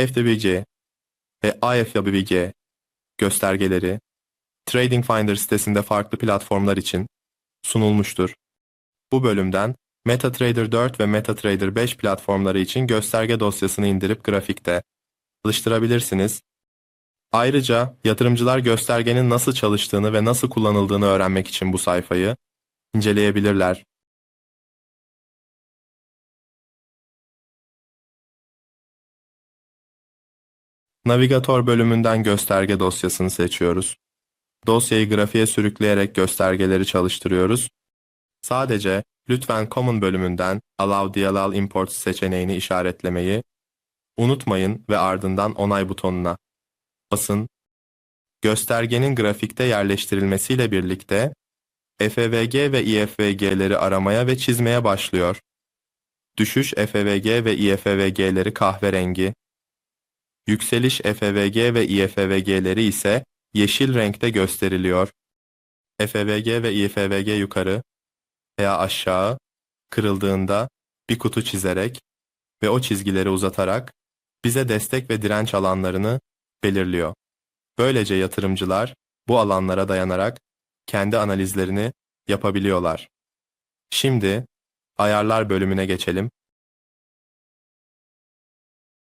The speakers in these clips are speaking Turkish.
FWG ve IFWG göstergeleri Trading Finder sitesinde farklı platformlar için sunulmuştur. Bu bölümden MetaTrader 4 ve MetaTrader 5 platformları için gösterge dosyasını indirip grafikte çalıştırabilirsiniz. Ayrıca yatırımcılar göstergenin nasıl çalıştığını ve nasıl kullanıldığını öğrenmek için bu sayfayı inceleyebilirler. Navigatör bölümünden gösterge dosyasını seçiyoruz. Dosyayı grafiğe sürükleyerek göstergeleri çalıştırıyoruz. Sadece lütfen Common bölümünden Allow DLL Imports seçeneğini işaretlemeyi unutmayın ve ardından onay butonuna basın. Göstergenin grafikte yerleştirilmesiyle birlikte FEVG ve IFVG'leri aramaya ve çizmeye başlıyor. Düşüş FEVG ve IFVG'leri kahverengi, yükseliş FEVG ve IFVG'leri ise yeşil renkte gösteriliyor. FEVG ve IFVG yukarı veya aşağı kırıldığında bir kutu çizerek ve o çizgileri uzatarak bize destek ve direnç alanlarını belirliyor. Böylece yatırımcılar bu alanlara dayanarak kendi analizlerini yapabiliyorlar. Şimdi ayarlar bölümüne geçelim.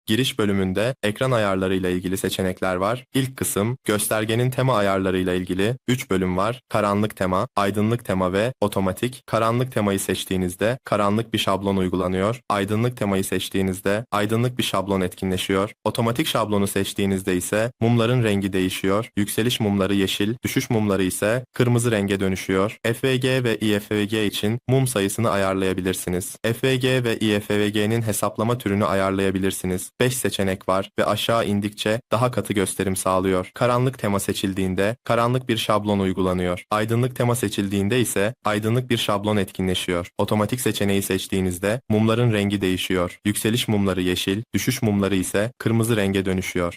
Giriş bölümünde ekran ayarları ile ilgili seçenekler var. İlk kısım göstergenin tema ayarları ile ilgili 3 bölüm var. Karanlık tema, aydınlık tema ve otomatik. Karanlık temayı seçtiğinizde karanlık bir şablon uygulanıyor. Aydınlık temayı seçtiğinizde aydınlık bir şablon etkinleşiyor. Otomatik şablonu seçtiğinizde ise mumların rengi değişiyor. Yükseliş mumları yeşil, düşüş mumları ise kırmızı renge dönüşüyor. FVG ve IFVG için mum sayısını ayarlayabilirsiniz. FVG ve IFVG'nin hesaplama türünü ayarlayabilirsiniz. 5 seçenek var ve aşağı indikçe daha katı gösterim sağlıyor. Karanlık tema seçildiğinde karanlık bir şablon uygulanıyor. Aydınlık tema seçildiğinde ise aydınlık bir şablon etkinleşiyor. Otomatik seçeneği seçtiğinizde mumların rengi değişiyor. Yükseliş mumları yeşil, düşüş mumları ise kırmızı renge dönüşüyor.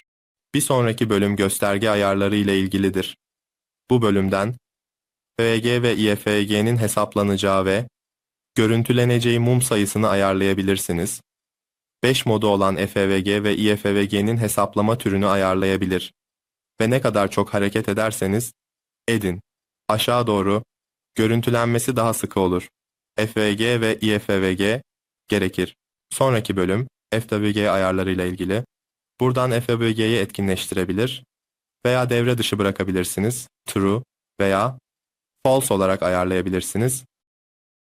Bir sonraki bölüm gösterge ayarları ile ilgilidir. Bu bölümden FEG ve IFEG'nin hesaplanacağı ve görüntüleneceği mum sayısını ayarlayabilirsiniz. 5 modu olan FEVG ve IFVG'nin hesaplama türünü ayarlayabilir. Ve ne kadar çok hareket ederseniz edin. Aşağı doğru görüntülenmesi daha sıkı olur. FVG ve IFVG gerekir. Sonraki bölüm FWG ayarlarıyla ilgili. Buradan FWG'yi etkinleştirebilir veya devre dışı bırakabilirsiniz. True veya false olarak ayarlayabilirsiniz.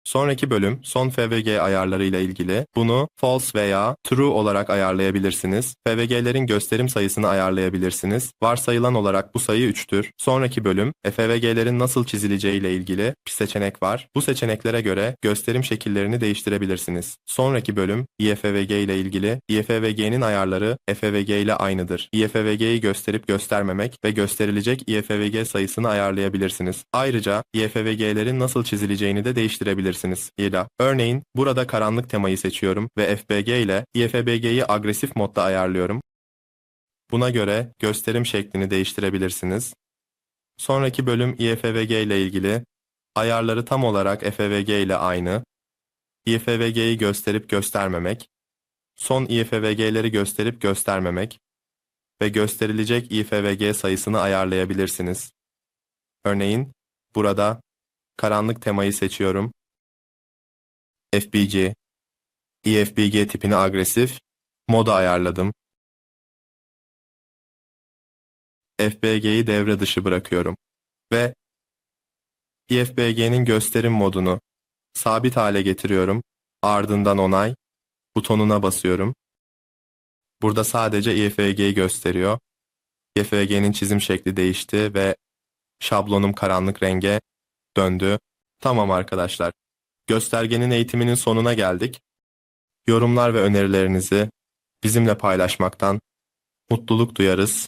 Sonraki bölüm son FVG ayarları ile ilgili. Bunu false veya true olarak ayarlayabilirsiniz. FVG'lerin gösterim sayısını ayarlayabilirsiniz. Varsayılan olarak bu sayı 3'tür. Sonraki bölüm FVG'lerin nasıl çizileceği ile ilgili bir seçenek var. Bu seçeneklere göre gösterim şekillerini değiştirebilirsiniz. Sonraki bölüm IFVG ile ilgili. IFVG'nin ayarları FVG ile aynıdır. IFVG'yi gösterip göstermemek ve gösterilecek IFVG sayısını ayarlayabilirsiniz. Ayrıca IFVG'lerin nasıl çizileceğini de değiştirebilirsiniz yapabilirsiniz. İla. Örneğin burada karanlık temayı seçiyorum ve FBG ile IFBG'yi agresif modda ayarlıyorum. Buna göre gösterim şeklini değiştirebilirsiniz. Sonraki bölüm IFVG ile ilgili. Ayarları tam olarak FVG ile aynı. IFVG'yi gösterip göstermemek. Son IFVG'leri gösterip göstermemek ve gösterilecek IFVG sayısını ayarlayabilirsiniz. Örneğin burada karanlık temayı seçiyorum FBG, EFBG tipini agresif, moda ayarladım. FBG'yi devre dışı bırakıyorum. Ve EFBG'nin gösterim modunu sabit hale getiriyorum. Ardından onay butonuna basıyorum. Burada sadece EFG'yi gösteriyor. EFG'nin çizim şekli değişti ve şablonum karanlık renge döndü. Tamam arkadaşlar. Göstergenin eğitiminin sonuna geldik. Yorumlar ve önerilerinizi bizimle paylaşmaktan mutluluk duyarız.